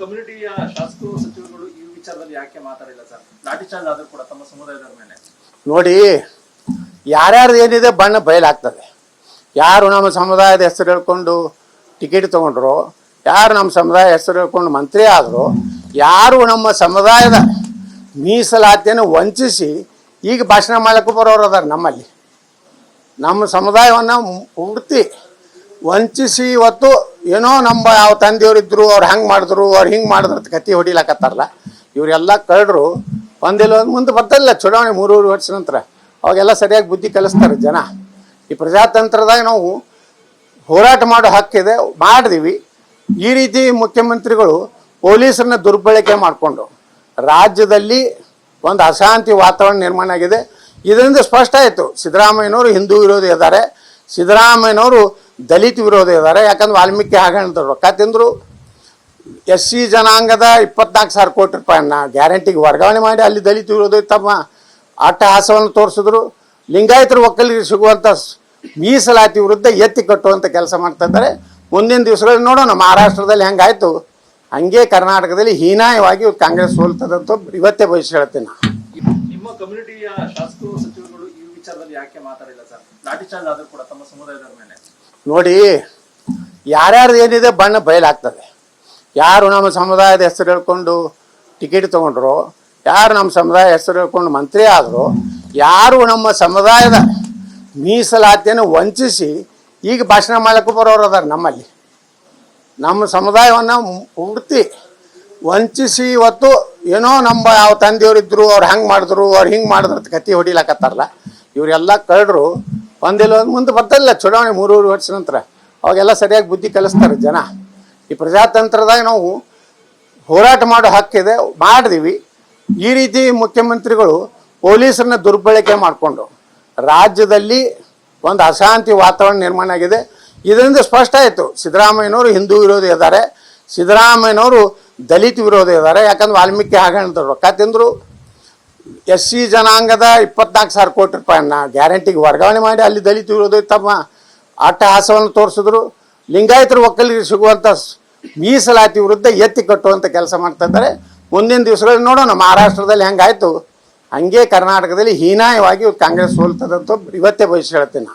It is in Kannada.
ಕಮ್ಯುನಿಟಿಯ ಶಾಸಕರು ಈ ವಿಚಾರದಲ್ಲಿ ಯಾಕೆ ಮಾತಾಡಿಲ್ಲ ಸರ್? ಲಾಠಿ ಚಾರ್ಜ್ ಆದ್ರೂ ಕೂಡ ತಮ್ಮ ಸಮುದಾಯದ ಮೇಲೆ. ನೋಡಿ, ಯಾರ್ಯಾರ್ದು ಏನಿದೆ ಬಣ್ಣ ಬಯಲಾಗ್ತದೆ. ಯಾರು ನಮ್ಮ ಸಮುದಾಯದ ಹೆಸರು ಹೇಳ್ಕೊಂಡು ಟಿಕೆಟ್ ತಗೊಂಡ್ರು, ಯಾರು ನಮ್ಮ ಸಮುದಾಯ ಹೆಸರು ಹೇಳ್ಕೊಂಡು ಮಂತ್ರಿ ಆದರು, ಯಾರು ನಮ್ಮ ಸಮುದಾಯದ ಮೀಸಲಾತಿಯನ್ನು ವಂಚಿಸಿ ಈಗ ಭಾಷಣ ಮಾಡಕ್ಕೂ ಬರೋರು ಅದಾರ ನಮ್ಮಲ್ಲಿ. ನಮ್ಮ ಸಮುದಾಯವನ್ನು ಪೂರ್ತಿ ವಂಚಿಸಿ ಇವತ್ತು ಏನೋ ನಮ್ಮ ಯಾವ ತಂದೆಯವರಿದ್ರು ಅವ್ರು ಹಂಗೆ ಮಾಡಿದ್ರು, ಅವ್ರು ಹಿಂಗೆ ಮಾಡಿದ್ರು ಅಂತ ಕತ್ತಿ ಹೊಡಿಲಕತ್ತಾರಲ್ಲ. ಇವರೆಲ್ಲ ಕಳ್ಳರು, ಒಂದಿಲ್ಲ, ಒಂದು ಮುಂದೆ ಬರ್ತಲ್ಲ, ಚುನಾವಣೆ ಮೂರೂರು ವರ್ಷ ನಂತರ. ಅವಾಗೆಲ್ಲ ಸರಿಯಾಗಿ ಬುದ್ಧಿ ಕಲಿಸ್ತಾರೆ ಜನ. ಈ ಪ್ರಜಾತಂತ್ರದಾಗ ನಾವು ಹೋರಾಟ ಮಾಡೋ ಹಕ್ಕಿದೆ ಮಾಡಿದೀವಿ. ಈ ರೀತಿ ಮುಖ್ಯಮಂತ್ರಿಗಳು ಪೊಲೀಸರನ್ನ ದುರ್ಬಳಕೆ ಮಾಡಿಕೊಂಡು, ರಾಜ್ಯದಲ್ಲಿ ಒಂದು ಅಶಾಂತಿ ವಾತಾವರಣ ನಿರ್ಮಾಣ ಆಗಿದೆ. ಇದರಿಂದ ಸ್ಪಷ್ಟ ಆಯಿತು, ಸಿದ್ದರಾಮಯ್ಯನವರು ಹಿಂದೂ ವಿರೋಧಿ ಇದ್ದಾರೆ. ಸಿದ್ದರಾಮಯ್ಯನವರು ದಲಿತ ವಿರೋಧ ಇದ್ದಾರೆ ಯಾಕಂದ್ರೆ ವಾಲ್ಮೀಕಿ ಹಾಗಂತ ರೊಕ್ಕ ತಿಂದರು. ಎಸ್ ಸಿ ಜನಾಂಗದ ಇಪ್ಪತ್ನಾಲ್ಕು ಸಾವಿರ ಕೋಟಿ ರೂಪಾಯಿನ ಗ್ಯಾರಂಟಿಗೆ ವರ್ಗಾವಣೆ ಮಾಡಿ ಅಲ್ಲಿ ದಲಿತ ವಿರೋಧಿ ತಮ್ಮ ಅಟ್ಟಹಾಸವನ್ನು ತೋರಿಸಿದ್ರು. ಲಿಂಗಾಯತರು ಒಕ್ಕಲಿಗೆ ಸಿಗುವಂಥ ಮೀಸಲಾತಿ ವಿರುದ್ಧ ಎತ್ತಿ ಕಟ್ಟುವಂಥ ಕೆಲಸ ಮಾಡ್ತಾ ಇದ್ದಾರೆ. ಮುಂದಿನ ದಿವಸಗಳಲ್ಲಿ ನೋಡೋಣ, ಮಹಾರಾಷ್ಟ್ರದಲ್ಲಿ ಹೆಂಗಾಯಿತು? ಹಂಗೆ ಕರ್ನಾಟಕದಲ್ಲಿ ಹೀನಾಯವಾಗಿ ಕಾಂಗ್ರೆಸ್ ಸೋಲ್ತದಂತ ಇವತ್ತೇ ಭವಿಷ್ಯ ಹೇಳ್ತೀನಿ ನಾನು. ನೋಡಿ, ಯಾರ್ಯಾರ್ದು ಏನಿದೆ ಬಣ್ಣ ಬಯಲಾಗ್ತದೆ. ಯಾರು ನಮ್ಮ ಸಮುದಾಯದ ಹೆಸರು ಹೇಳ್ಕೊಂಡು ಟಿಕೆಟ್ ತಗೊಂಡ್ರು, ಯಾರು ನಮ್ಮ ಸಮುದಾಯ ಹೆಸರು ಹೇಳ್ಕೊಂಡು ಮಂತ್ರಿ ಆದರು, ಯಾರು ನಮ್ಮ ಸಮುದಾಯದ ಮೀಸಲಾತಿಯನ್ನು ವಂಚಿಸಿ ಈಗ ಭಾಷಣ ಮಾಡಕ್ಕೂ ಬರೋರು ಅದಾರ ನಮ್ಮಲ್ಲಿ. ನಮ್ಮ ಸಮುದಾಯವನ್ನು ಪೂರ್ತಿ ವಂಚಿಸಿ ಇವತ್ತು ಏನೋ ನಮ್ಮ ಯಾವ ತಂದೆಯವರಿದ್ರು ಅವ್ರು ಹಂಗೆ ಮಾಡಿದ್ರು, ಅವ್ರು ಹಿಂಗೆ ಮಾಡಿದ್ರು ಅಂತ ಕತ್ತಿ ಹೊಡಿಲಕತ್ತಾರಲ್ಲ. ಇವರೆಲ್ಲ ಕಳ್ಳರು, ಒಂದಿಲ್ಲ, ಒಂದು ಮುಂದೆ ಬರ್ತಲ್ಲ ಚುನಾವಣೆ ಮೂರೂರು ವರ್ಷ ನಂತರ. ಅವಾಗೆಲ್ಲ ಸರಿಯಾಗಿ ಬುದ್ಧಿ ಕಲಿಸ್ತಾರೆ ಜನ. ಈ ಪ್ರಜಾತಂತ್ರದಾಗ ನಾವು ಹೋರಾಟ ಮಾಡೋ ಹಕ್ಕಿದೆ ಮಾಡಿದೀವಿ. ಈ ರೀತಿ ಮುಖ್ಯಮಂತ್ರಿಗಳು ಪೊಲೀಸರನ್ನ ದುರ್ಬಳಕೆ ಮಾಡಿಕೊಂಡು ರಾಜ್ಯದಲ್ಲಿ ಒಂದು ಅಶಾಂತಿ ವಾತಾವರಣ ನಿರ್ಮಾಣ ಆಗಿದೆ. ಇದರಿಂದ ಸ್ಪಷ್ಟ ಆಯಿತು. ಸಿದ್ದರಾಮಯ್ಯನವರು ಹಿಂದೂ ವಿರೋಧಿ ಇದ್ದಾರೆ. ಸಿದ್ದರಾಮಯ್ಯನವರು ದಲಿತ ವಿರೋಧಿ ಇದ್ದಾರೆ. ಯಾಕಂದ್ರೆ ವಾಲ್ಮೀಕಿ ಹಾಗಂತ ರೊಕ್ಕ ತಿಂದರು ಎಸ್ ಸಿ ಜನಾಂಗದ ಇಪ್ಪತ್ನಾಲ್ಕು ಸಾವಿರ ಕೋಟಿ ರೂಪಾಯಿಯನ್ನ ಗ್ಯಾರಂಟಿಗೆ ವರ್ಗಾವಣೆ ಮಾಡಿ ಅಲ್ಲಿ ದಲಿತ ವಿರೋಧಿ ತಮ್ಮ ಅಟ್ಟಹಾಸವನ್ನು ತೋರಿಸಿದ್ರು. ಲಿಂಗಾಯತರು ಒಕ್ಕಲಿಗೆ ಸಿಗುವಂಥ ಮೀಸಲಾತಿ ವಿರುದ್ಧ ಎತ್ತಿ ಕಟ್ಟುವಂಥ ಕೆಲಸ ಮಾಡ್ತಾ ಇದ್ದಾರೆ. ಮುಂದಿನ ದಿವಸಗಳಲ್ಲಿ ನೋಡೋಣ. ಮಹಾರಾಷ್ಟ್ರದಲ್ಲಿ ಹೆಂಗಾಯ್ತು? ಹಂಗೆ ಕರ್ನಾಟಕದಲ್ಲಿ ಹೀನಾಯವಾಗಿ ಕಾಂಗ್ರೆಸ್ ಸೋಲ್ತದಂತ ಇವತ್ತೇ ಭವಿಷ್ಯ ಹೇಳ್ತೀನಿ.